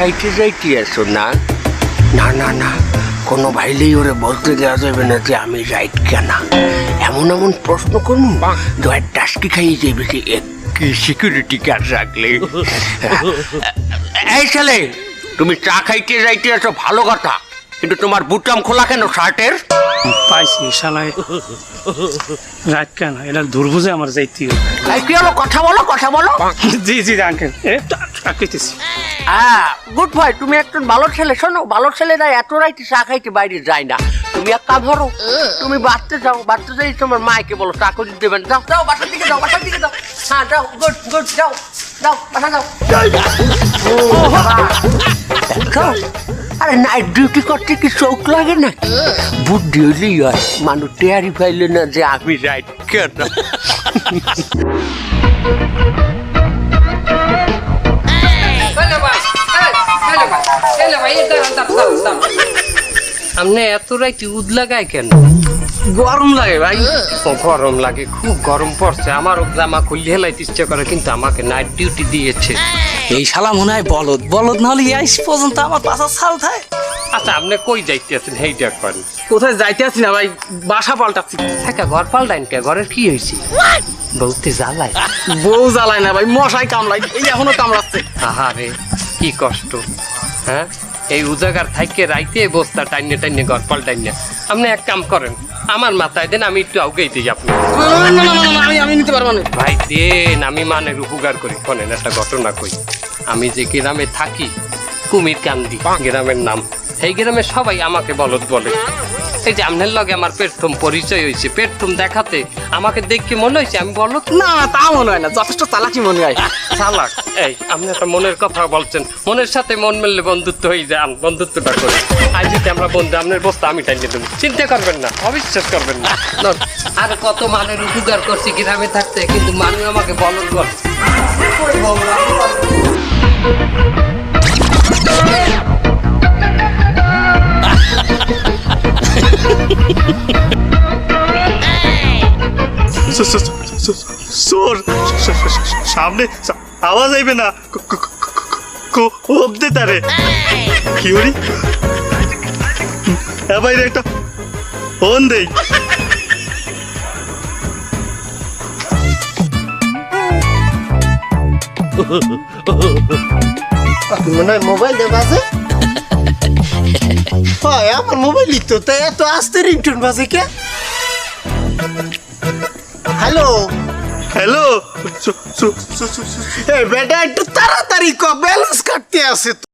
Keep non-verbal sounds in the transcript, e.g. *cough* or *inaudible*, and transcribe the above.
খাইতে যাইতে আছো? না না না না। কোনো ভাইলেই ওরে বলতে দেওয়া যাবে না যে আমি রাইট কেনা। এমন এমন প্রশ্ন করুন জয়ের ডাস্কি খাইয়ে যাবে যে এক সিকিউরিটি গার্ড রাখলে। এই ছেলে, তুমি চা খাইতে যাইতে আছো, ভালো কথা। কিন্তু তোমার বুটাম খোলা কেন, শার্টের? পাইছি শালায়। রাত কেন? এটা দুর্বুঝে আমার যাইতে হবে। এই কি হলো? কথা বলো কথা বলো। জি জি আঙ্কেল। হ্যাঁ গুড ভাই তুমি একজন ভালো ছেলে। শোনো ভালো ছেলেরা এত রাইতে চা খাইতে বাইরে যায় না। তুমি এক কাজ ধরো তুমি বাড়তে যাও। বাড়তে যাই তোমার মাকে বলো করে দেবেন যাও যাও বাসার দিকে যাও বাসার দিকে যাও। হ্যাঁ যাও গুড গুড যাও যাও বাসা আরে নাইট ডিউটি করতে কি চোখ লাগে না বুদ্ধি হইলেই হয়। মানুষ টেয়ারি পাইলে না যে আমি রাইট কেন? আপনি এত রাইতে উদ লাগায় কেন? গরম লাগে ভাই। গরম লাগে, খুব গরম পড়ছে। আমারও জামা খুললে হেলাইতে ইচ্ছে করে, কিন্তু আমাকে নাইট ডিউটি দিয়েছে। এই শালা মনে হয় বলদ। বলদ না হলে আইস পর্যন্ত আমার পাশা ছাল থাকে আচ্ছা আপনি কই যাইতে আছেন হেইটা করেন কোথায় যাইতে আছি না ভাই? বাসা পাল্টাচ্ছি। থাকা ঘর পাল্টাইন কে? ঘরের কি হয়েছে? বলতে জ্বালায়। বউ জ্বালায় না ভাই মশাই কামড়াই এই এখনও কামড়াচ্ছে। আহারে কি কষ্ট। হ্যাঁ? এই উজাগার থাইকে রাইতে বস্তা টাইনে টাইনে ঘর পাল্টাইনে আপনি এক কাম করেন। আমার মাথায় দেন, আমি একটু আউগেই দিই আমি নিতে পারব না ভাই, দেন, আমি মানে উপকার করি। শোনেন, একটা ঘটনা কই। আমি যে গ্রামে থাকি, কুমির কান্দি, গ্রামের নাম এই গ্রামে সবাই আমাকে বলদ বলে। এই যে আপনার লগে আমার পেটথম পরিচয় হয়েছে পেটথম দেখাতে আমাকে দেখে মনে হয়েছে আমি বলদ? না তা মনে হয় না যথেষ্ট চালাকি মনে হয়। *laughs* চালাক এই আপনি একটা মনের কথা বলছেন। মনের সাথে মন মিললে বন্ধুত্ব হয়ে যান বন্ধুত্বটা করে। আজ যদি আমরা বন্ধু আপনার বস্তা আমি টাইনে দেবো। চিন্তা করবেন না অবিশ্বাস করবেন না। *laughs* আর কত মানের উপকার করছি গ্রামে থাকতে কিন্তু মানুষ আমাকে বলদ করছে সোর সামনে আওয়াজ আইবে না। ক- ক- ক- ক- কোপ দে তারে। কি বাইরে একটা ফোন দেই। মনে হয় মোবাইল হয়, আমার মোবাইলই তো এত আস্তে রিংটোন বাজে কে? হ্যালো হ্যালো বেটা একটু তাড়াতাড়ি ক ব্যালেন্স কাটতে তো।